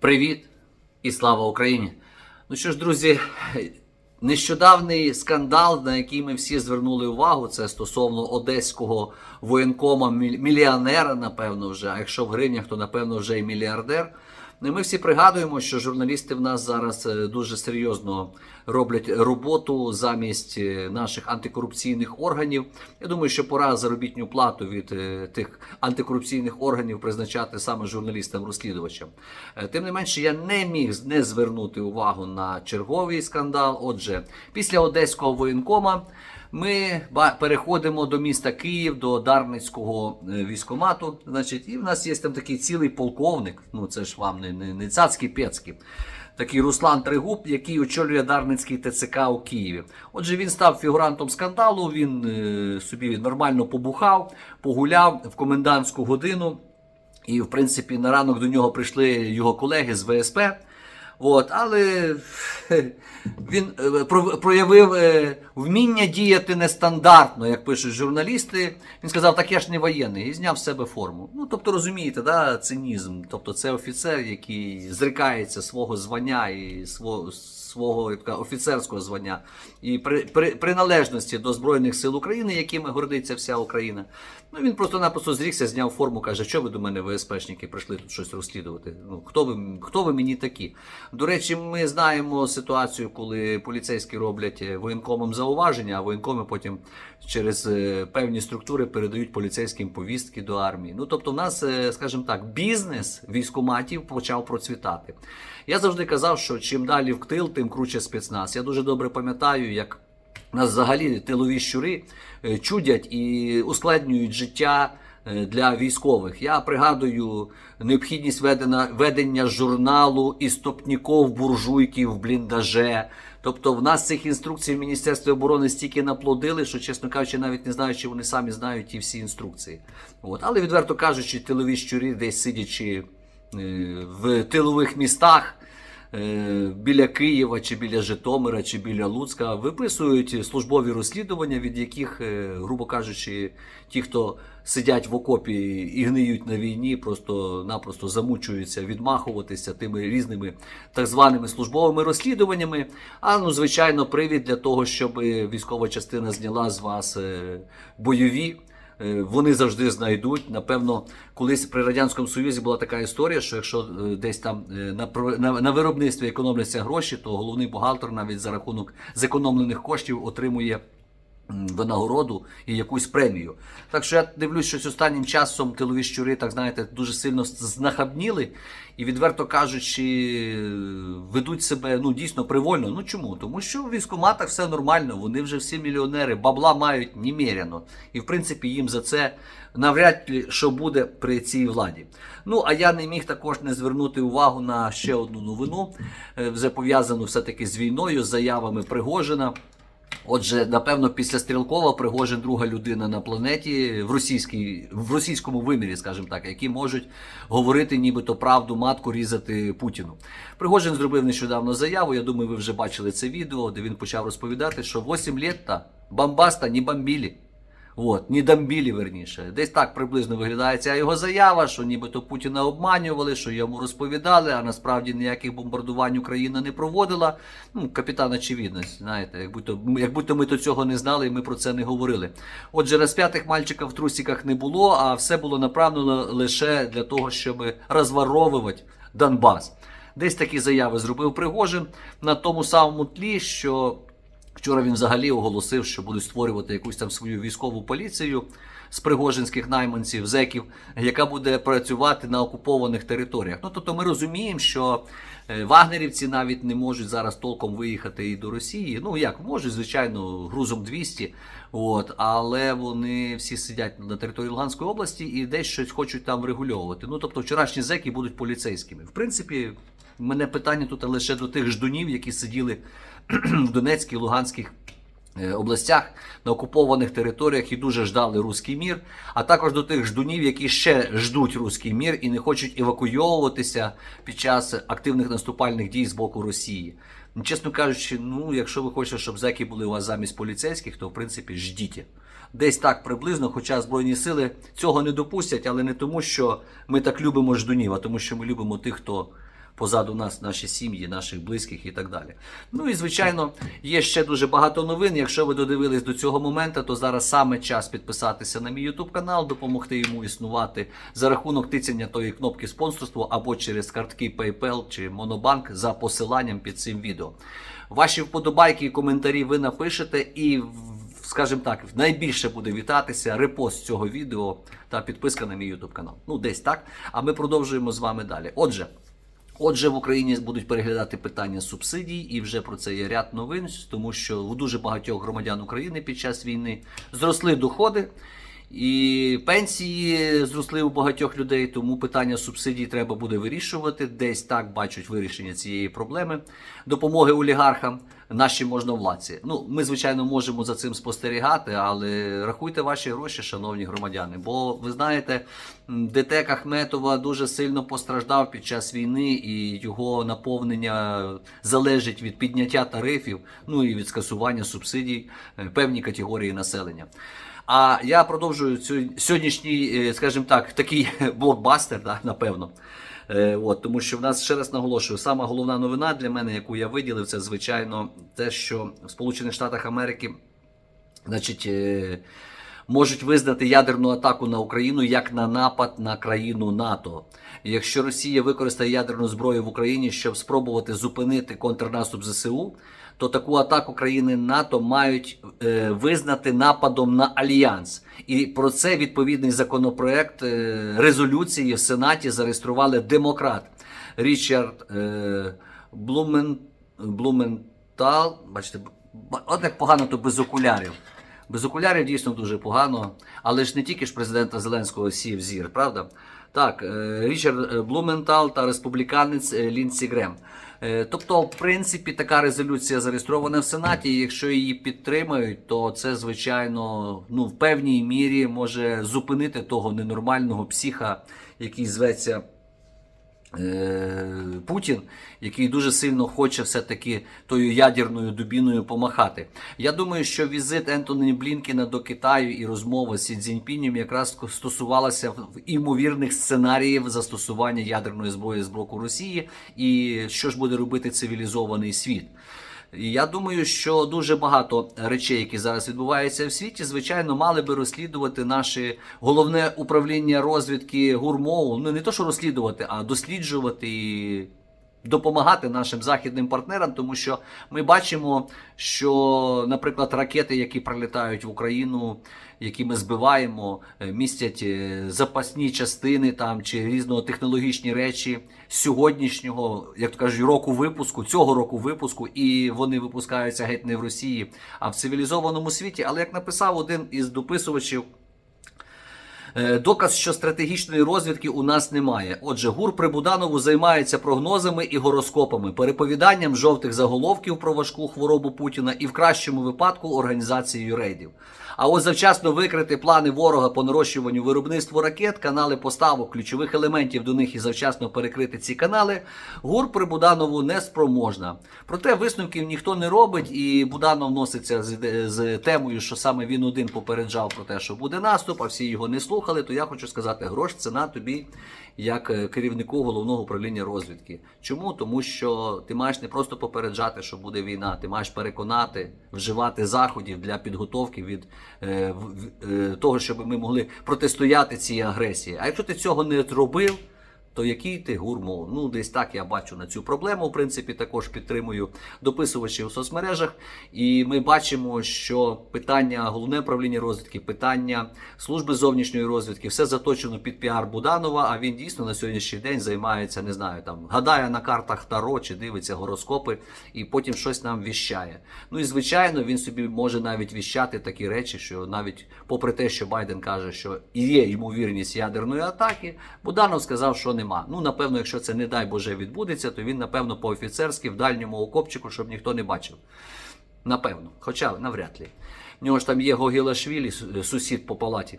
Привіт і слава Україні! Ну що ж, друзі, нещодавний скандал, на який ми всі звернули увагу, це стосовно одеського воєнкома мільйонера, напевно, вже. А якщо в гривнях, то напевно вже і мільярдер. Ну, і Ми всі пригадуємо, що журналісти в нас зараз е, дуже серйозно роблять роботу замість е, наших антикорупційних органів. Я думаю, що пора заробітню плату від е, тих антикорупційних органів призначати саме журналістам-розслідувачам. Тим не менше, я не міг не звернути увагу на черговий скандал. Отже, після одеського воєнкома. Ми переходимо до міста Київ, до Дарницького е, військомату. Значить, і в нас є там такий цілий полковник. Ну це ж вам не, не, не цацький пецький. Такий Руслан Тригуб, який очолює Дарницький ТЦК у Києві. Отже, він став фігурантом скандалу. Він е, собі нормально побухав, погуляв в комендантську годину. І, в принципі, на ранок до нього прийшли його колеги з ВСП. От, але він е, проявив е, вміння діяти нестандартно, як пишуть журналісти. Він сказав, так я ж не воєнний, і зняв з себе форму. Ну, тобто, розумієте, да, цинізм. Тобто, це офіцер, який зрикається свого звання і свого, свого офіцерського звання і при, при, приналежності до Збройних сил України, якими гордиться вся Україна. Ну він просто-напросто зрікся, зняв форму, каже, що ви до мене ВСПшники прийшли тут щось розслідувати. Ну хто ви хто ви мені такі? До речі, ми знаємо ситуацію, коли поліцейські роблять е, воєнкомам зауваження, а воєнкоми потім через е, певні структури передають поліцейським повістки до армії. Ну тобто, в нас, е, скажімо так, бізнес військоматів почав процвітати. Я завжди казав, що чим далі в тил, тим круче спецназ. Я дуже добре пам'ятаю, як нас взагалі тилові щури чудять і ускладнюють життя для військових. Я пригадую необхідність ведення, ведення журналу істопніков, буржуйків в бліндаже. Тобто в нас цих інструкцій в Міністерстві оборони стільки наплодили, що, чесно кажучи, навіть не знаю, чи вони самі знають ті всі інструкції. От. Але відверто кажучи, тилові щурі десь сидячи е, в тилових містах е, біля Києва, чи біля Житомира, чи біля Луцька виписують службові розслідування, від яких, е, грубо кажучи, ті, хто сидять в окопі і гниють на війні, просто-напросто замучуються відмахуватися тими різними так званими службовими розслідуваннями. А ну, звичайно, привід для того, щоб військова частина зняла з вас е, бойові. Е, Вони завжди знайдуть. Напевно, колись при радянському союзі була така історія, що якщо е, десь там е, на на, на виробництві економляться гроші, то головний бухгалтер навіть за рахунок зекономлених коштів отримує. Винагороду і якусь премію. Так що я дивлюсь, що останнім часом тилові щури, так знаєте, дуже сильно знахабніли і, відверто кажучи, ведуть себе ну дійсно привольно. Ну чому? Тому що в військкоматах все нормально, вони вже всі мільйонери, бабла мають немерено. І в принципі їм за це навряд ли що буде при цій владі. Ну а я не міг також не звернути увагу на ще одну новину, е, вже пов'язану все-таки з війною, з заявами Пригожина. Отже, напевно, після Стрілкова Пригожин друга людина на планеті в російській в російському вимірі, скажімо так, які можуть говорити нібито правду матку різати Путіну. Пригожин зробив нещодавно заяву. Я думаю, ви вже бачили це відео, де він почав розповідати, що 8 літ та бомбаста не бомбілі. От, не дамбілі, верніше. Десь так приблизно виглядає ця його заява, що нібито Путіна обманювали, що йому розповідали, а насправді ніяких бомбардувань Україна не проводила. Ну, капітан очевидність, знаєте, як будто, як будто ми до цього не знали і ми про це не говорили. Отже, розп'ятих мальчиків в трусиках не було, а все було направлено лише для того, щоб розворовувати Донбас. Десь такі заяви зробив Пригожин на тому самому тлі, що Вчора він взагалі оголосив, що будуть створювати якусь там свою військову поліцію з пригожинських найманців, зеків, яка буде працювати на окупованих територіях. Ну тобто ми розуміємо, що е, вагнерівці навіть не можуть зараз толком виїхати і до Росії. Ну як можуть, звичайно, грузом 200, от, але вони всі сидять на території Луганської області і десь щось хочуть там врегульовувати. Ну тобто, вчорашні зеки будуть поліцейськими. В принципі, в мене питання тут лише до тих ждунів, які сиділи в Донецькій, Луганських е, областях на окупованих територіях і дуже ждали руський мір, а також до тих ждунів, які ще ждуть руський мір і не хочуть евакуйовуватися під час активних наступальних дій з боку Росії. Ну, Чесно кажучи, ну якщо ви хочете, щоб зеки були у вас замість поліцейських, то в принципі ждіть. Десь так приблизно, хоча Збройні сили цього не допустять, але не тому, що ми так любимо ждунів, а тому, що ми любимо тих, хто позаду нас наші сім'ї, наших близьких і так далі. Ну і звичайно, є ще дуже багато новин. Якщо ви додивились до цього моменту, то зараз саме час підписатися на мій YouTube канал, допомогти йому існувати за рахунок тицяння тої кнопки спонсорства або через картки PayPal чи Monobank за посиланням під цим відео. Ваші вподобайки і коментарі ви напишете, і скажімо так, найбільше буде вітатися репост цього відео та підписка на мій YouTube канал. Ну, десь так. А ми продовжуємо з вами далі. Отже. Отже, в Україні будуть переглядати питання субсидій, і вже про це є ряд новин, тому що у дуже багатьох громадян України під час війни зросли доходи. І пенсії зросли у багатьох людей, тому питання субсидій треба буде вирішувати. Десь так бачать вирішення цієї проблеми допомоги олігархам, наші можновладці. Ну, ми, звичайно, можемо за цим спостерігати, але рахуйте ваші гроші, шановні громадяни. Бо ви знаєте, м, ДТЕК Ахметова дуже сильно постраждав під час війни, і його наповнення залежить від підняття тарифів, ну і від скасування субсидій е, певній категорії населення. А я продовжую цю сьогоднішній, е, скажімо так, такий блокбастер, да, напевно. Е, От, тому що в нас ще раз наголошую, сама головна новина для мене, яку я виділив, це звичайно те, що в Сполучених Штатах Америки, значить, е, можуть визнати ядерну атаку на Україну як на напад на країну НАТО. Якщо Росія використає ядерну зброю в Україні, щоб спробувати зупинити контрнаступ ЗСУ, то таку атаку країни НАТО мають е, визнати нападом на альянс. І про це відповідний законопроект е, резолюції в Сенаті зареєстрували демократ Річард е, Блумен, Блументал. Бачите, от як погано, то без окулярів. Без окулярів дійсно дуже погано, але ж не тільки ж президента Зеленського сів зір, правда? Так, е, Річард е, Блументал та республіканець е, Лінсі Грем. Е, Тобто, в принципі, така резолюція зареєстрована в Сенаті. Якщо її підтримають, то це звичайно ну, в певній мірі може зупинити того ненормального психа, який зветься. Е, Путін, який дуже сильно хоче все-таки тою ядерною дубіною помахати. Я думаю, що візит Ентоні Блінкіна до Китаю і розмова з Сі якраз стосувалася в- імовірних сценаріїв застосування ядерної зброї з боку Росії, і що ж буде робити цивілізований світ. Я думаю, що дуже багато речей, які зараз відбуваються в світі, звичайно, мали би розслідувати наше головне управління розвідки гурмову. Ну не то, що розслідувати, а досліджувати і допомагати нашим західним партнерам, тому що ми бачимо, що, наприклад, ракети, які прилітають в Україну, які ми збиваємо, е, містять е, запасні частини там чи різного технологічні речі сьогоднішнього, як то кажуть, року випуску, цього року випуску, і вони випускаються геть не в Росії, а в цивілізованому світі. Але як написав один із дописувачів. Е, Доказ, що стратегічної розвідки у нас немає. Отже, ГУР при Буданову займається прогнозами і гороскопами, переповіданням жовтих заголовків про важку хворобу Путіна і в кращому випадку організацією рейдів. А ось завчасно викрити плани ворога по нарощуванню виробництву ракет, канали поставок, ключових елементів до них і завчасно перекрити ці канали, ГУР при Буданову не спроможна. Проте висновків ніхто не робить, і Буданов носиться з, з темою, що саме він один попереджав про те, що буде наступ, а всі його не слухали. То я хочу сказати, грош ціна тобі як е, керівнику головного управління розвідки. Чому? Тому що ти маєш не просто попереджати, що буде війна, ти маєш переконати, вживати заходів для підготовки від е, в- е, того, щоб ми могли протистояти цій агресії. А якщо ти цього не зробив, то який ти гурмо? Ну, десь так я бачу на цю проблему. В принципі, також підтримую дописувачів у соцмережах. І ми бачимо, що питання головне управління розвідки, питання служби зовнішньої розвідки, все заточено під піар Буданова. А він дійсно на сьогоднішній день займається, не знаю, там гадає на картах Таро чи дивиться гороскопи, і потім щось нам віщає. Ну і звичайно, він собі може навіть віщати такі речі, що навіть попри те, що Байден каже, що є ймовірність ядерної атаки, Буданов сказав, що нема. Ну, напевно, якщо це не дай Боже відбудеться, то він, напевно, по-офіцерськи в дальньому окопчику, щоб ніхто не бачив. Напевно, хоча навряд ли. В нього ж там є Гогілашвілі, сусід по палаті,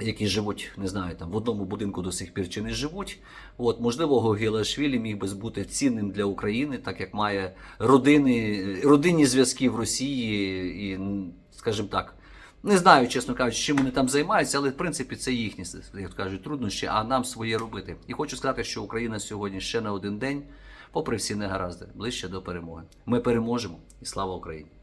які живуть, не знаю, там в одному будинку до сих пір чи не живуть. От, можливо, Гогілашвілі міг би бути цінним для України, так як має родини, родинні зв'язки в Росії і, скажімо так. Не знаю, чесно кажучи, чим вони там займаються, але в принципі це їхні, як кажуть, труднощі, а нам своє робити. І хочу сказати, що Україна сьогодні ще на один день, попри всі негаразди, ближче до перемоги. Ми переможемо і слава Україні!